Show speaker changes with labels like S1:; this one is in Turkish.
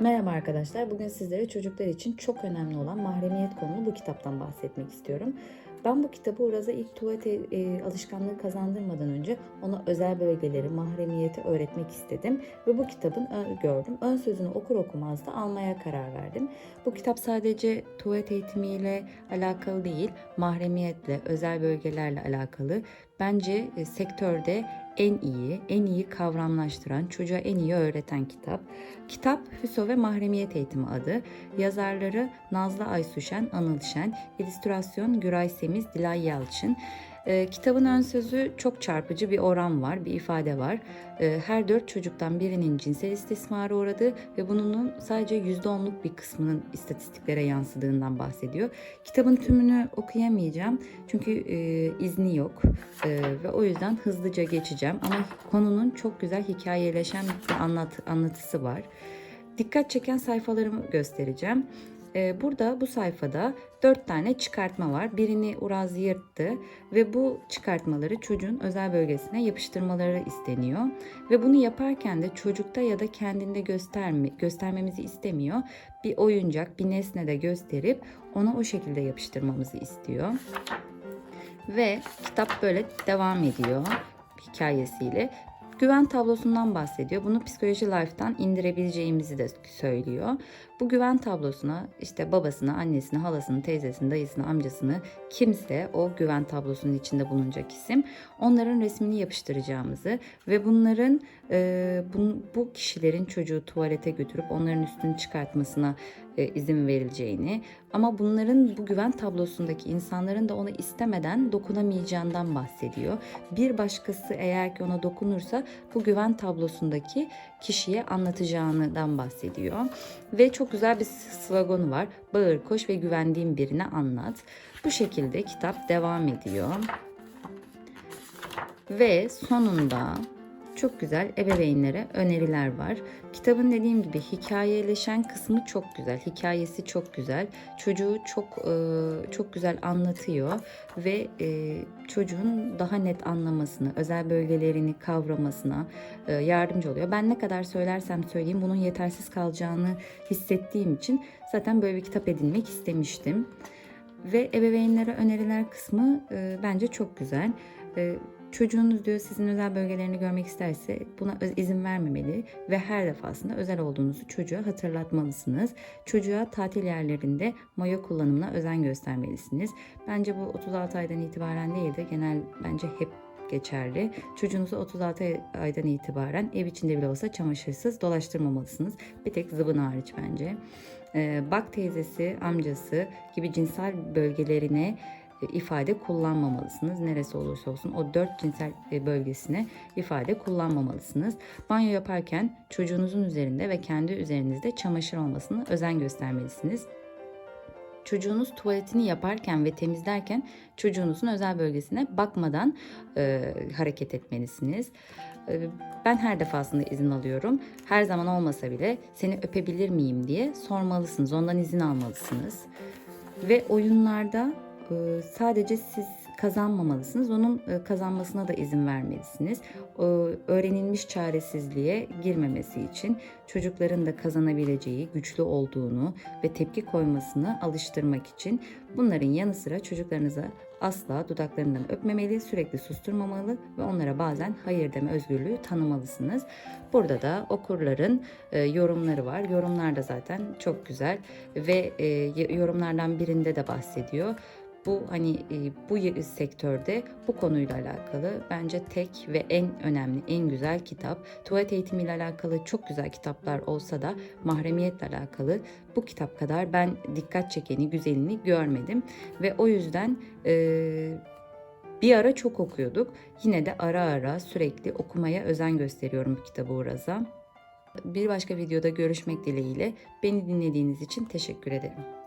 S1: Merhaba arkadaşlar. Bugün sizlere çocuklar için çok önemli olan mahremiyet konulu bu kitaptan bahsetmek istiyorum. Ben bu kitabı Uraz'a ilk tuvalet e, alışkanlığı kazandırmadan önce ona özel bölgeleri, mahremiyeti öğretmek istedim. Ve bu kitabın ön, gördüm. Ön sözünü okur okumaz da almaya karar verdim. Bu kitap sadece tuvalet eğitimiyle alakalı değil, mahremiyetle, özel bölgelerle alakalı. Bence e, sektörde en iyi, en iyi kavramlaştıran, çocuğa en iyi öğreten kitap. Kitap Hüso ve Mahremiyet Eğitimi adı. Yazarları Nazlı Aysuşen, Anıl Şen, illüstrasyon Güray Semiz, Dilay Yalçın. E, kitabın ön sözü çok çarpıcı bir oran var, bir ifade var. E, her dört çocuktan birinin cinsel istismara uğradığı ve bunun sadece %10'luk bir kısmının istatistiklere yansıdığından bahsediyor. Kitabın tümünü okuyamayacağım çünkü e, izni yok e, ve o yüzden hızlıca geçeceğim. Ama konunun çok güzel hikayeleşen bir anlat, anlatısı var. Dikkat çeken sayfalarımı göstereceğim. Ee, Burada bu sayfada dört tane çıkartma var. Birini Uraz yırttı ve bu çıkartmaları çocuğun özel bölgesine yapıştırmaları isteniyor. Ve bunu yaparken de çocukta ya da kendinde gösterme, göstermemizi istemiyor. Bir oyuncak, bir nesne de gösterip ona o şekilde yapıştırmamızı istiyor. Ve kitap böyle devam ediyor hikayesiyle. Güven tablosundan bahsediyor. Bunu Psikoloji Life'tan indirebileceğimizi de söylüyor. Bu güven tablosuna işte babasını, annesini, halasını, teyzesini, dayısını, amcasını kimse o güven tablosunun içinde bulunacak isim. Onların resmini yapıştıracağımızı ve bunların e, bu, bu kişilerin çocuğu tuvalete götürüp onların üstünü çıkartmasına e, izin verileceğini ama bunların bu güven tablosundaki insanların da ona istemeden dokunamayacağından bahsediyor. Bir başkası eğer ki ona dokunursa bu güven tablosundaki kişiye anlatacağından bahsediyor. Ve çok güzel bir sloganı var. Bağır, koş ve güvendiğin birine anlat. Bu şekilde kitap devam ediyor. Ve sonunda çok güzel ebeveynlere öneriler var. Kitabın dediğim gibi hikayeleşen kısmı çok güzel. Hikayesi çok güzel. Çocuğu çok e, çok güzel anlatıyor ve e, çocuğun daha net anlamasını, özel bölgelerini kavramasına e, yardımcı oluyor. Ben ne kadar söylersem söyleyeyim bunun yetersiz kalacağını hissettiğim için zaten böyle bir kitap edinmek istemiştim. Ve ebeveynlere öneriler kısmı e, bence çok güzel. E, Çocuğunuz diyor sizin özel bölgelerini görmek isterse buna izin vermemeli ve her defasında özel olduğunuzu çocuğa hatırlatmalısınız. Çocuğa tatil yerlerinde mayo kullanımına özen göstermelisiniz. Bence bu 36 aydan itibaren değil de genel bence hep geçerli. Çocuğunuzu 36 aydan itibaren ev içinde bile olsa çamaşırsız dolaştırmamalısınız. Bir tek zıbın hariç bence. Ee, bak teyzesi, amcası gibi cinsel bölgelerine ifade kullanmamalısınız. Neresi olursa olsun o dört cinsel e, bölgesine ifade kullanmamalısınız. Banyo yaparken çocuğunuzun üzerinde ve kendi üzerinizde çamaşır olmasını özen göstermelisiniz. Çocuğunuz tuvaletini yaparken ve temizlerken çocuğunuzun özel bölgesine bakmadan e, hareket etmelisiniz. E, ben her defasında izin alıyorum. Her zaman olmasa bile seni öpebilir miyim diye sormalısınız. Ondan izin almalısınız. Ve oyunlarda e, sadece siz kazanmamalısınız. Onun e, kazanmasına da izin vermelisiniz. Öğrenilmiş çaresizliğe girmemesi için çocukların da kazanabileceği, güçlü olduğunu ve tepki koymasını alıştırmak için bunların yanı sıra çocuklarınıza asla dudaklarından öpmemeli, sürekli susturmamalı ve onlara bazen hayır deme özgürlüğü tanımalısınız. Burada da okurların e, yorumları var. Yorumlar da zaten çok güzel ve e, yorumlardan birinde de bahsediyor bu hani e, bu sektörde bu konuyla alakalı bence tek ve en önemli, en güzel kitap. Tuvalet eğitimiyle alakalı çok güzel kitaplar olsa da mahremiyetle alakalı bu kitap kadar ben dikkat çekeni, güzelini görmedim ve o yüzden e, bir ara çok okuyorduk. Yine de ara ara sürekli okumaya özen gösteriyorum bu kitabı Uraz'a. Bir başka videoda görüşmek dileğiyle beni dinlediğiniz için teşekkür ederim.